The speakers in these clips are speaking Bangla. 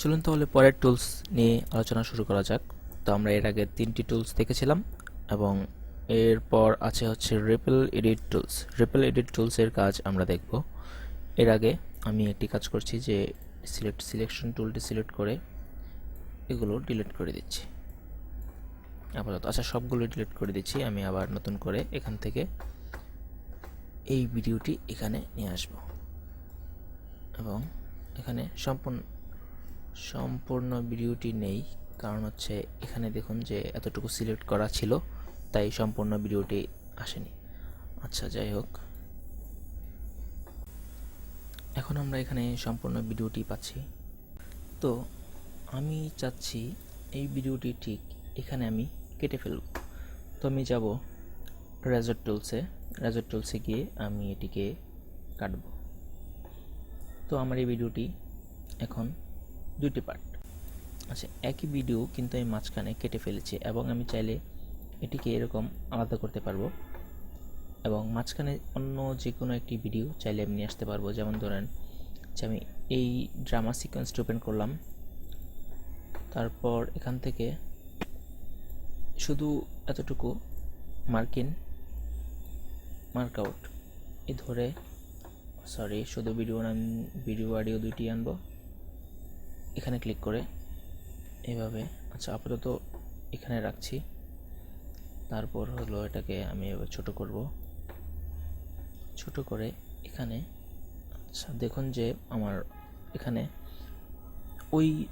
চলুন তাহলে পরের টুলস নিয়ে আলোচনা শুরু করা যাক। তো আমরা এর আগে তিনটি টুলস দেখেছিলাম এবং এরপর আছে হচ্ছে ripple edit tools ripple edit টুলসের কাজ আমরা দেখব। এর আগে আমি একটি কাজ করছি যে সিলেক্ট সিলেকশন টুলটি সিলেক্ট করে এগুলো ডিলিট করে দিচ্ছি। আপাতত আচ্ছা সবগুলো ডিলিট করে দিচ্ছি। আমি আবার নতুন করে এখান থেকে এই ভিডিওটি এখানে নিয়ে আসব। এবং এখানে সম্পূর্ণ সম্পূর্ণ ভিডিওটি নেই, কারণ হচ্ছে এখানে দেখুন যে এতটুকু সিলেক্ট করা ছিল, তাই সম্পূর্ণ ভিডিওটি আসেনি। আচ্ছা যাই হোক। এখন আমরা এখানে সম্পূর্ণ ভিডিওটি পাচ্ছি। তো আমি চাচ্ছি এই ভিডিওটি ঠিক এখানে আমি কেটে ফেলব। তো আমি যাব রেজর টুলসে রেজর টুলসে গিয়ে আমি এটিকে কাটব। তো আমার এই ভিডিওটি এখন দুইটি পার্ট আচ্ছা একই ভিডিও কিন্তু আমি মাঝখানে কেটে ফেলেছি এবং আমি চাইলে এটিকে এরকম আলাদা করতে পারব এবং মাঝখানে অন্য যে কোনো একটি ভিডিও চাইলে আমি নিয়ে আসতে পারব। যেমন ধরেন যে আমি এই ড্রামা সিকোয়েন্সটি ওপেন করলাম, তারপর এখান থেকে শুধু এতটুকু মার্কিন মার্ক আউট এ ধরে সরি শুধু ভিডিও ভিডিও অডিও দুইটি আনব। এখানে ক্লিক করে এভাবে আচ্ছা আপাতত এখানে রাখছি। তারপর হলো এটাকে আমি এবার ছোট করব। ছোট করে এখানে আচ্ছা দেখুন যে আমার এখানে ওই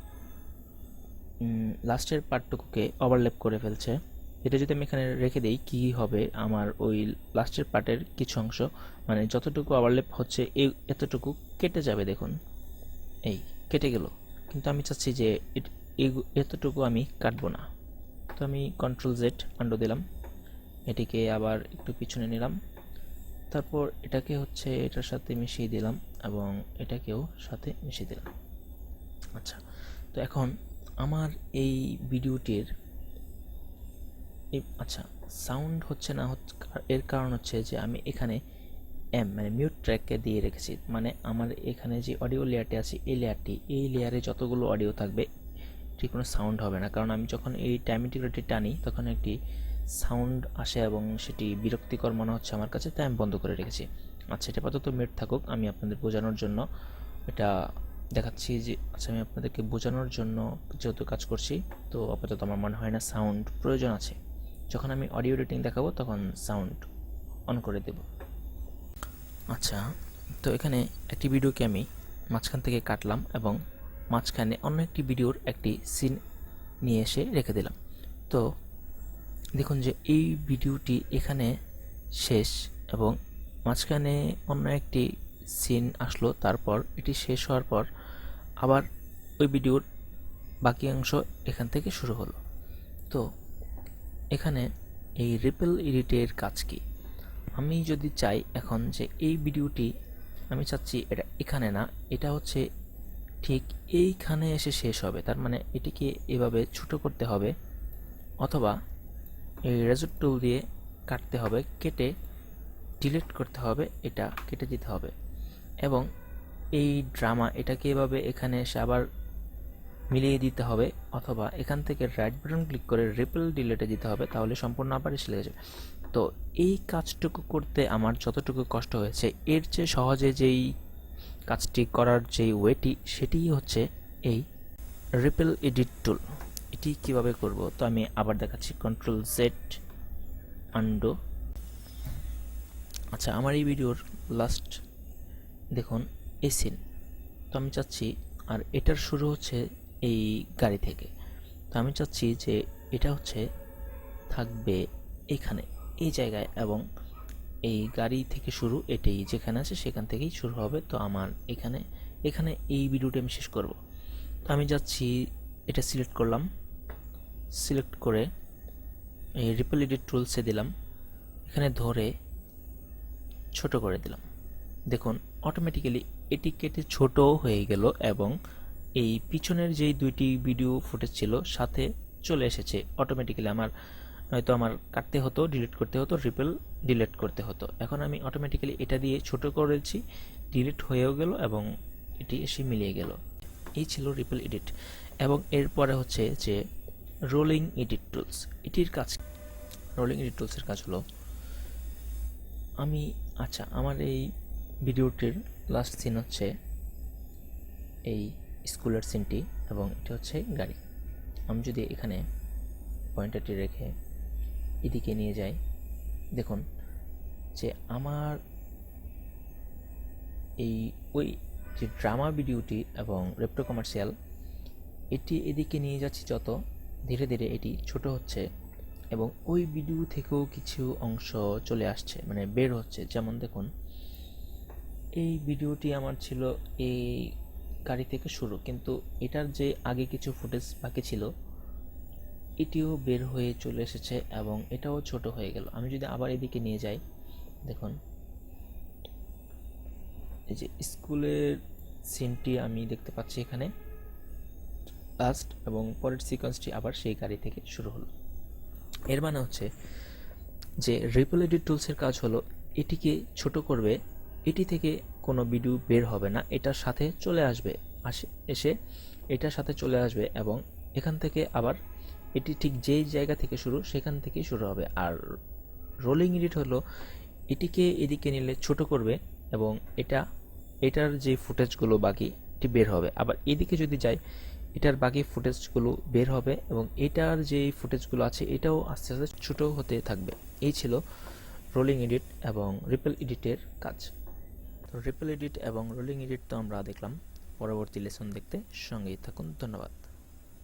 লাস্টের পার্টটুকুকে ওভারল্যাপ করে ফেলছে। এটা যদি আমি এখানে রেখে দিই, কী হবে আমার ওই লাস্টের পার্টের কিছু অংশ? মানে যতটুকু ওভারল্যাপ হচ্ছে এই এতটুকু কেটে যাবে, দেখুন। এই, কেটে গেল। কিন্তু আমি চাচ্ছি যে এতটুকু আমি কাটবো না। তো আমি কন্ট্রোল জেড আন্ডো দিলাম। এটিকে আবার একটু পিছনে নিলাম। তারপর এটাকে হচ্ছে এটার সাথে মিশিয়ে দিলাম এবং এটাকেও সাথে মিশিয়ে দিলাম। আচ্ছা তো এখন আমার এই ভিডিওটির আচ্ছা সাউন্ড হচ্ছে না এর কারণ হচ্ছে যে আমি এখানে এম মানে মিউট ট্র্যাককে দিয়ে রেখেছি। মানে আমার এখানে যে অডিও লেয়ারটি আছে, এই লেয়ারটি এই লেয়ারে যতগুলো অডিও থাকবে, ঠিক কোনো সাউন্ড হবে না। কারণ আমি যখন এই টাইমিটিগুলোটি টানি, তখন একটি সাউন্ড আসে এবং সেটি বিরক্তিকর মনে হচ্ছে আমার কাছে, তাই আমি বন্ধ করে রেখেছি। আচ্ছা এটা আপাতত মিউট থাকুক, আমি আপনাদের বোঝানোর জন্য এটা দেখাচ্ছি যে আচ্ছা আমি আপনাদেরকে বোঝানোর জন্য যেহেতু কাজ করছি, তো আপাতত আমার মনে হয় না সাউন্ড প্রয়োজন আছে। যখন আমি অডিও রেটিং দেখাবো, তখন সাউন্ড অন করে দেব। আচ্ছা তো এখানে একটি ভিডিওকে আমি মাঝখান থেকে কাটলাম এবং মাঝখানে অন্য একটি ভিডিওর একটি সিন নিয়ে এসে রেখে দিলাম। তো দেখুন যে এই ভিডিওটি এখানে শেষ এবং মাঝখানে অন্য একটি সিন আসলো, তারপর এটি শেষ হওয়ার পর আবার ওই ভিডিওর বাকি অংশ এখান থেকে শুরু হলো। তো এখানে এই রিপেল এডিটের কাজ কি? আমি যদি চাই এখন যে এই ভিডিওটি আমি চাচ্ছি এটা এখানে না, এটা হচ্ছে ঠিক এইখানে এসে শেষ হবে। তার মানে এটিকে এভাবে ছোট করতে হবে অথবা এই রেজর টুল দিয়ে কাটতে হবে, কেটে ডিলিট করতে হবে, এটা কেটে দিতে হবে। এবং এই ড্রামা এটাকে এভাবে এখানে এসে আবার মিলিয়ে দিতে হবে অথবা এখান থেকে রাইট বাটন ক্লিক করে রিপেল ডিলেটে দিতে হবে, তাহলে সম্পূর্ণ আবার লেগে যাবে। তো এই কাজটুকু করতে আমার যতটুকু কষ্ট হয়েছে, এর চেয়ে সহজে যেই কাজটি করার যেই ওয়েটি, সেটিই হচ্ছে এই রিপেল এডিট টুল এটি কীভাবে করব? তো আমি আবার দেখাচ্ছি। কন্ট্রোল জেড আন্ডো আচ্ছা আমার এই ভিডিওর লাস্ট দেখুন এই সিন তো আমি চাচ্ছি, আর এটার শুরু হচ্ছে এই গাড়ি থেকে। তো আমি চাচ্ছি যে এটা হচ্ছে থাকবে এখানে। এই জায়গায় এবং এই গাড়ি থেকে শুরু এটাই, যেখানে আছে সেখান থেকেই শুরু হবে। তো আমার এখানে এখানে এই ভিডিওটি আমি শেষ করব। তো আমি যাচ্ছি, এটা সিলেক্ট করলাম। সিলেক্ট করে এই রিপল এডিট টুলসে দিলাম। এখানে ধরে ছোট করে দিলাম। দেখুন অটোমেটিক্যালি এটি কেটে ছোট হয়ে গেল এবং এই পিছনের যেই দুইটি ভিডিও ফুটেজ ছিল, সাথে চলে এসেছে। অটোমেটিক্যালি আমার হয়তো আমার কাটতে হতো ডিলিট করতে হতো রিপেল ডিলিট করতে হতো। এখন আমি অটোমেটিক্যালি এটা দিয়ে ছোট করেছি ডিলিট হয়েও গেল এবং এটি এসে মিলিয়ে গেল। এই ছিল রিপল এডিট এবং এরপরে হচ্ছে যে রোলিং এডিট টুলস এটির কাজ রোলিং এডিট টুলসের কাজ হলো, আমি আচ্ছা আমার এই ভিডিওটির লাস্ট সিন হচ্ছে এই স্কুলের সিনটি এবং এটা হচ্ছে গাড়ি। আমি যদি এখানে পয়েন্টারটি রেখে এদিকে নিয়ে যাই। দেখুন, যে আমার এই ওই যে ড্রামা ভিডিওটি এবং রেপ্টো কমার্শিয়াল, এটি এদিকে নিয়ে যাচ্ছি যত, ধীরে ধীরে এটি ছোট হচ্ছে এবং ওই ভিডিও থেকেও কিছু অংশ চলে আসছে মানে বের হচ্ছে। যেমন দেখুন, এই ভিডিওটি আমার ছিল এই গাড়ি থেকে শুরু, কিন্তু এটার যে আগে কিছু ফুটেজ বাকি ছিল এটিও বের হয়ে চলে এসেছে এবং এটাও ছোট হয়ে গেল। আমি যদি আবার এদিকে নিয়ে যাই, দেখুন। এই যে স্কুলের সিনটি আমি দেখতে পাচ্ছি এখানে। লাস্ট এবং পরের সিকোয়েন্সটি আবার সেই গাড়ি থেকে শুরু হলো। এর মানে হচ্ছে যে রিপল এডিট টুলসের কাজ হলো, এটিকে ছোট করবে, এটি থেকে কোনো ভিডিও বের হবে না, এটার সাথে চলে আসবে, আসে, এসে এটার সাথে চলে আসবে এবং এখান থেকে আবার এটি ঠিক যেই জায়গা থেকে শুরু, সেখান থেকেই শুরু হবে। আর রোলিং এডিট হলো, এটিকে এদিকে নিলে ছোট করবে এবং এটা, এটার যে ফুটেজগুলো বাকি, এটি বের হবে। আবার এদিকে যদি যাই, এটার বাকি ফুটেজগুলো বের হবে এবং এটার যে ফুটেজগুলো আছে, এটাও আস্তে আস্তে ছোটো হতে থাকবে। এই ছিল রোলিং এডিট এবং রিপেল এডিটের কাজ। তো রিপেল এডিট এবং রোলিং এডিট তো আমরা দেখলাম। পরবর্তী লেসন দেখতে সঙ্গেই থাকুন। ধন্যবাদ।